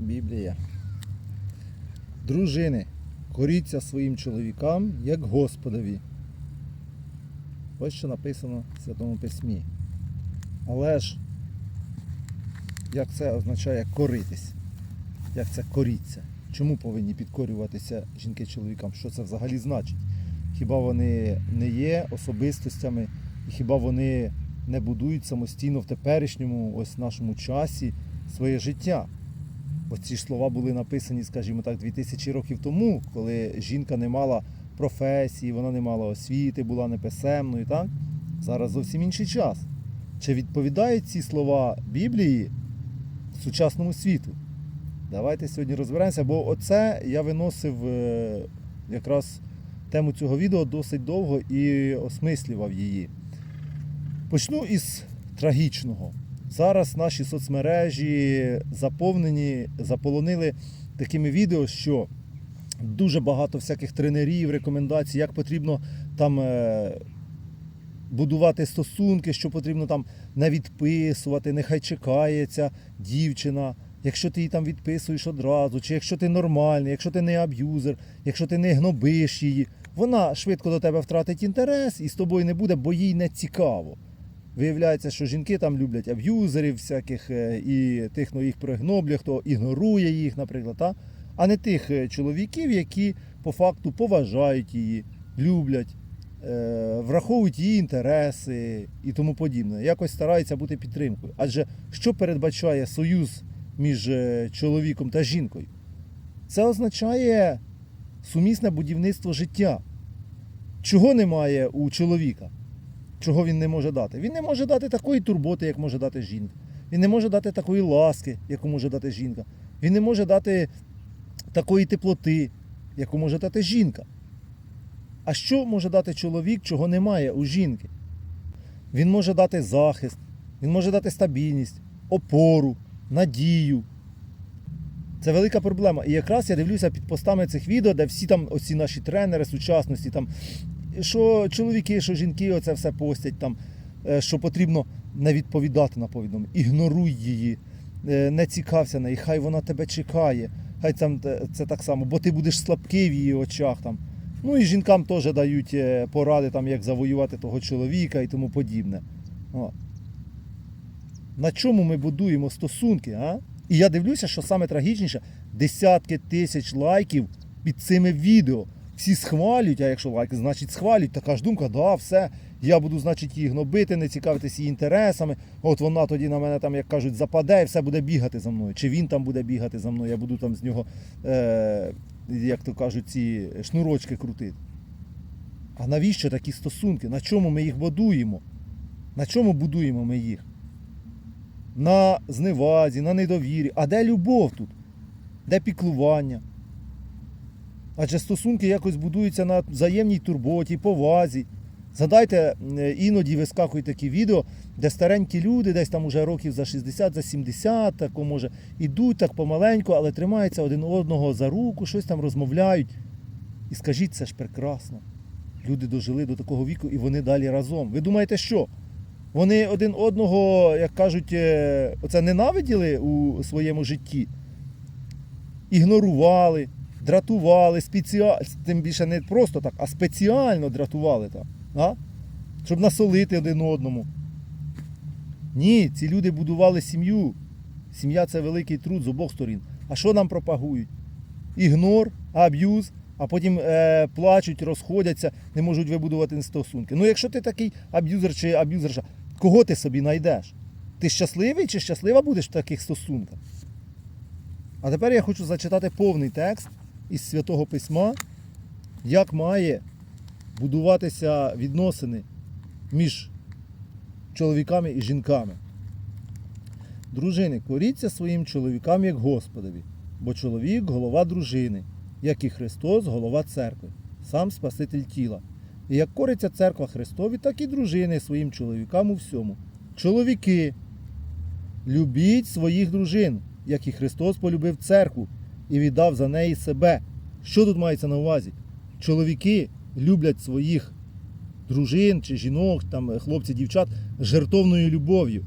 Біблія. Дружини, коріться своїм чоловікам, як Господові. Ось що написано в Святому Письмі. Але ж, як це означає коритись? Як це коріться? Чому повинні підкорюватися жінки чоловікам? Що це взагалі значить? Хіба вони не є особистостями, і хіба вони не будують самостійно в теперішньому ось нашому часі своє життя? Оці слова були написані, скажімо так, 2000 років тому, коли жінка не мала професії, вона не мала освіти, була неписемною. Так? Зараз зовсім інший час. Чи відповідають ці слова Біблії сучасному світу? Давайте сьогодні розберемося, бо оце я виносив е, якраз тему цього відео досить довго і осмислював її. Почну із трагічного. Зараз наші соцмережі заповнені, заполонили такими відео, що дуже багато всяких тренерів, рекомендацій, як потрібно там е, будувати стосунки, що потрібно там не відписувати, нехай чекається дівчина. Якщо ти її там відписуєш одразу, чи якщо ти нормальний, якщо ти не аб'юзер, якщо ти не гнобиш її, вона швидко до тебе втратить інтерес і з тобою не буде, бо їй не цікаво. Виявляється, що жінки там люблять аб'юзерів всяких е, і тих, хто їх пригноблює, хто ігнорує їх, наприклад, та? а не тих е, чоловіків, які по факту поважають її, люблять, е, враховують її інтереси і тому подібне. Якось стараються бути підтримкою. Адже що передбачає союз між чоловіком та жінкою? Це означає сумісне будівництво життя. Чого немає у чоловіка? Чого він не може дати? Він не може дати такої турботи, як може дати жінка. Він не може дати такої ласки, яку може дати жінка. Він не може дати такої теплоти, яку може дати жінка. А що може дати чоловік, чого немає у жінки? Він може дати захист, він може дати стабільність, опору, надію. Це велика проблема. І якраз я дивлюся під постами цих відео, де всі там оці наші тренери сучасності, там, що чоловіки, що жінки оце все постять, там, е, що потрібно не відповідати на повідомлення. Ігноруй її, е, не цікався неї, хай вона тебе чекає, хай там це так само, бо ти будеш слабкий в її очах. Там. Ну і жінкам теж дають е, поради, там, як завоювати того чоловіка і тому подібне. О. На чому ми будуємо стосунки? А? І я дивлюся, що саме трагічніше, десятки тисяч лайків під цими відео. Всі схвалюють, а якщо лайки, значить схвалюють. Така ж думка, да, все, я буду, значить, її гнобити, не цікавитися її інтересами. От вона тоді на мене там, як кажуть, западе і все буде бігати за мною. Чи він там буде бігати за мною, я буду там з нього, е, як то кажуть, ці шнурочки крутити. А навіщо такі стосунки? На чому ми їх будуємо? На чому будуємо ми їх? На зневазі, на недовірі. А де любов тут? Де піклування? Адже стосунки якось будуються на взаємній турботі, повазі. Згадайте, іноді вискакують такі відео, де старенькі люди, десь там уже років за 60, за 70, тако може, ідуть так помаленьку, але тримаються один одного за руку, щось там розмовляють. І скажіть, це ж прекрасно. Люди дожили до такого віку і вони далі разом. Ви думаєте, що? Вони один одного, як кажуть, е, оце ненавиділи у своєму житті, ігнорували, дратували, спеціально, тим більше не просто так, а спеціально дратували там, а? щоб насолити один одному. Ні, ці люди будували сім'ю. Сім'я це великий труд з обох сторін. А що нам пропагують? Ігнор, аб'юз, а потім е, плачуть, розходяться, не можуть вибудувати стосунки. Ну, якщо ти такий аб'юзер чи аб'юзерша, кого ти собі знайдеш? Ти щасливий чи щаслива будеш в таких стосунках? А тепер я хочу зачитати повний текст із Святого Письма, як має будуватися відносини між чоловіками і жінками. Дружини, коріться своїм чоловікам як Господові, бо чоловік голова дружини, як і Христос голова церкви, сам Спаситель тіла. І як кориться церква Христові, так і дружини своїм чоловікам у всьому. Чоловіки, любіть своїх дружин, як і Христос полюбив церкву і віддав за неї себе. Що тут мається на увазі? Чоловіки люблять своїх дружин чи жінок, там хлопців, дівчат жертовною любов'ю.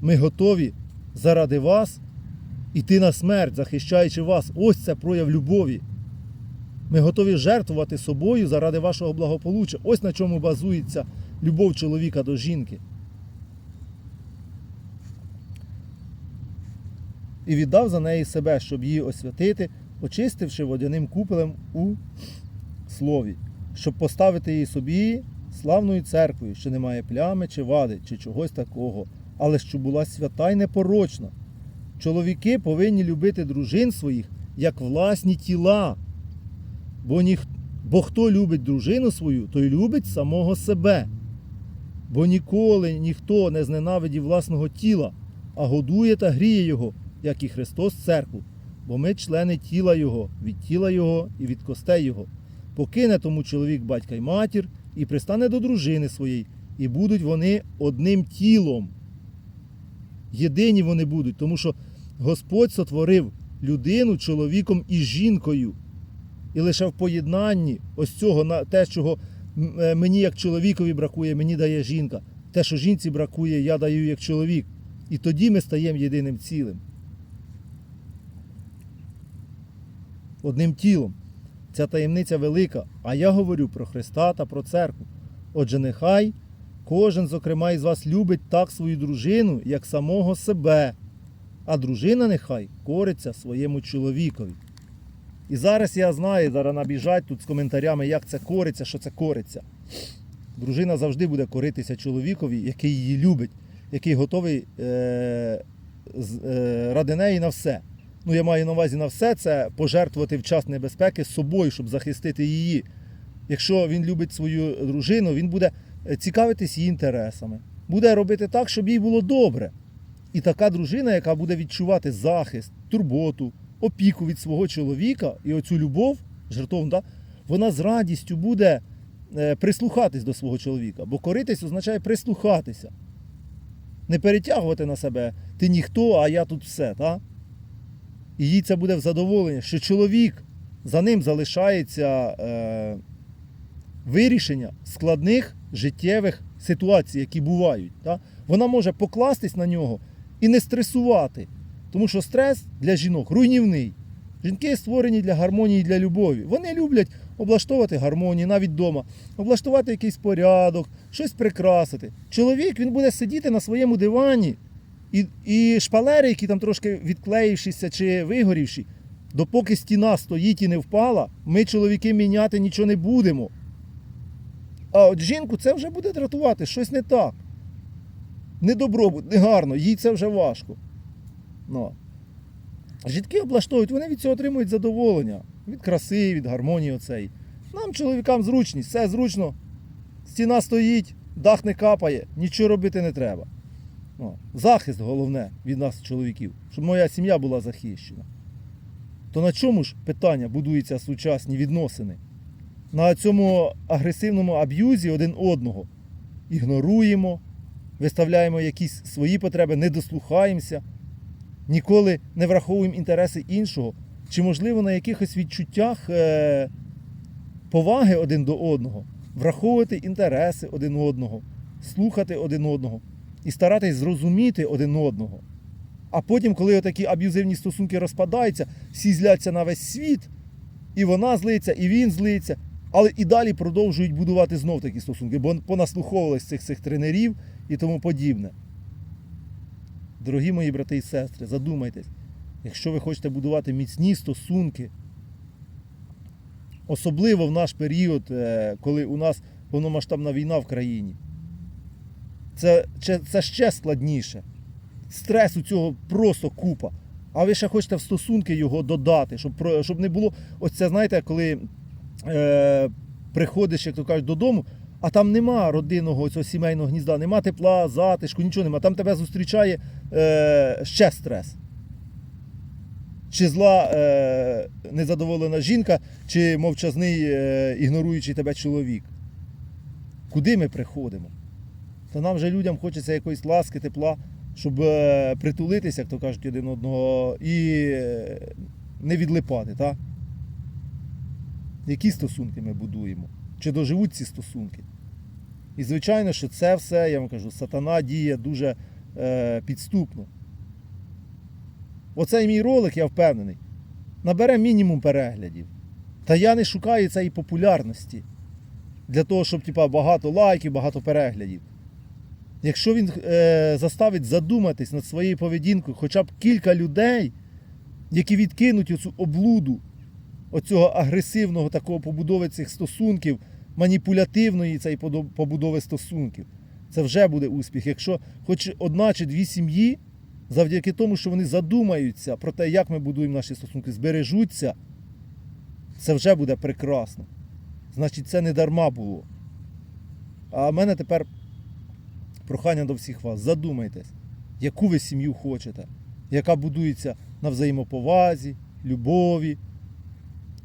Ми готові заради вас іти на смерть, захищаючи вас. Ось це прояв любові. Ми готові жертвувати собою заради вашого благополуччя. Ось на чому базується любов чоловіка до жінки. І віддав за неї себе, щоб її освятити, очистивши водяним купелем у слові, щоб поставити її собі славною церквою, що не має плями чи вади, чи чогось такого, але що була свята й непорочна. Чоловіки повинні любити дружин своїх як власні тіла. Бо, ніх... Бо хто любить дружину свою, той любить самого себе. Бо ніколи ніхто не зненавидів власного тіла, а годує та гріє його, як і Христос церкву. Бо ми члени тіла Його, від тіла Його і від костей Його. Покине тому чоловік батька й матір, і пристане до дружини своєї, і будуть вони одним тілом. Єдині вони будуть, тому що Господь сотворив людину чоловіком і жінкою. І лише в поєднанні ось цього те, чого е, мені як чоловікові бракує, мені дає жінка. Те, що жінці бракує, я даю як чоловік. І тоді ми стаємо єдиним цілим. Одним тілом. Ця таємниця велика, а я говорю про Христа та про церкву. Отже, нехай кожен, зокрема, із вас любить так свою дружину, як самого себе, а дружина нехай кориться своєму чоловікові. І зараз я знаю, зараз набіжать тут з коментарями, як це кориться, що це кориться. Дружина завжди буде коритися чоловікові, який її любить, який готовий е, е, ради неї на все. Ну, я маю на увазі на все це пожертвувати в час небезпеки з собою, щоб захистити її. Якщо він любить свою дружину, він буде е, цікавитись її інтересами, буде робити так, щоб їй було добре. І така дружина, яка буде відчувати захист, турботу, опіку від свого чоловіка і оцю любов, жертовну, да, вона з радістю буде е, прислухатись до свого чоловіка. Бо коритись означає прислухатися. Не перетягувати на себе ти ніхто, а я тут все. Та? І їй це буде в задоволення, що чоловік за ним залишається е, вирішення складних життєвих ситуацій, які бувають. Та? Вона може покластись на нього і не стресувати. Тому що стрес для жінок руйнівний. Жінки створені для гармонії для любові. Вони люблять облаштовувати гармонію навіть вдома, облаштувати якийсь порядок, щось прикрасити. Чоловік він буде сидіти на своєму дивані, і, і шпалери, які там трошки відклеївшися чи вигорівші, допоки стіна стоїть і не впала, ми, чоловіки, міняти нічого не будемо. А от жінку це вже буде дратувати, щось не так. Не добробут, не гарно, їй це вже важко. Ну. Жінки облаштовують, вони від цього отримують задоволення. Від краси, від гармонії оцеї. Нам, чоловікам, зручність, все зручно. Стіна стоїть, дах не капає, нічого робити не треба. Ну, захист головне від нас, чоловіків, щоб моя сім'я була захищена. То на чому ж питання будуються сучасні відносини? На цьому агресивному аб'юзі один одного. Ігноруємо, виставляємо якісь свої потреби, не дослухаємося, ніколи не враховуємо інтереси іншого, чи, можливо, на якихось відчуттях е- поваги один до одного, враховувати інтереси один одного, слухати один одного і старатись зрозуміти один одного. А потім, коли такі аб'юзивні стосунки розпадаються, всі зляться на весь світ, і вона злиться, і він злиться, але і далі продовжують будувати знов такі стосунки, бо понаслуховувались цих цих тренерів і тому подібне. Дорогі мої брати і сестри, задумайтесь, якщо ви хочете будувати міцні стосунки, особливо в наш період, е, коли у нас повномасштабна війна в країні, це, це, ще складніше. Стрес у цього просто купа. А ви ще хочете в стосунки його додати, щоб, щоб не було. Ось це, знаєте, коли е, приходиш, як то кажуть, додому, а там нема родинного цього сімейного гнізда, нема тепла, затишку, нічого нема. Там тебе зустрічає е, ще стрес. Чи зла е, незадоволена жінка, чи мовчазний е, ігноруючий тебе чоловік. Куди ми приходимо? То нам же людям хочеться якоїсь ласки, тепла, щоб е, притулитися, як то кажуть, один одного, і е, не відлипати, так? Які стосунки ми будуємо? Чи доживуть ці стосунки? І звичайно, що це все, я вам кажу, сатана діє дуже е, підступно. Оцей мій ролик, я впевнений, набере мінімум переглядів. Та я не шукаю цієї популярності для того, щоб типа, багато лайків, багато переглядів. Якщо він е, заставить задуматись над своєю поведінкою хоча б кілька людей, які відкинуть оцю облуду, оцього агресивного такого побудови цих стосунків, маніпулятивної цієї побудови стосунків, це вже буде успіх. Якщо хоч одна чи дві сім'ї, завдяки тому, що вони задумаються про те, як ми будуємо наші стосунки, збережуться, це вже буде прекрасно. Значить, це не дарма було. А в мене тепер прохання до всіх вас. Задумайтесь, яку ви сім'ю хочете, яка будується на взаємоповазі, любові,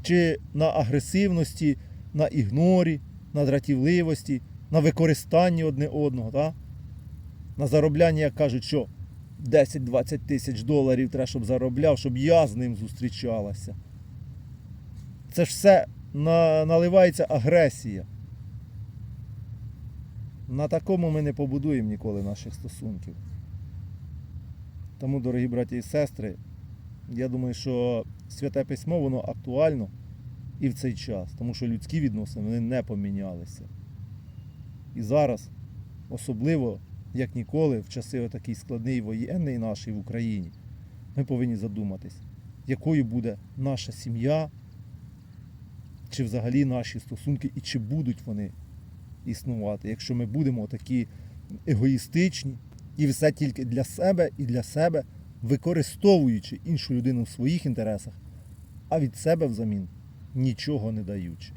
чи на агресивності, на ігнорі, на дратівливості, на використанні одне одного, та? на зароблянні, як кажуть, що 10-20 тисяч доларів треба, щоб заробляв, щоб я з ним зустрічалася. Це ж все на, наливається агресія. На такому ми не побудуємо ніколи наших стосунків. Тому, дорогі браті і сестри, я думаю, що святе письмо воно актуально і в цей час, тому що людські відносини вони не помінялися. І зараз, особливо як ніколи, в часи отакий складний воєнний нашій в Україні, ми повинні задуматись, якою буде наша сім'я, чи взагалі наші стосунки, і чи будуть вони існувати, якщо ми будемо такі егоїстичні і все тільки для себе і для себе, використовуючи іншу людину в своїх інтересах, а від себе взамін нічого не даючи.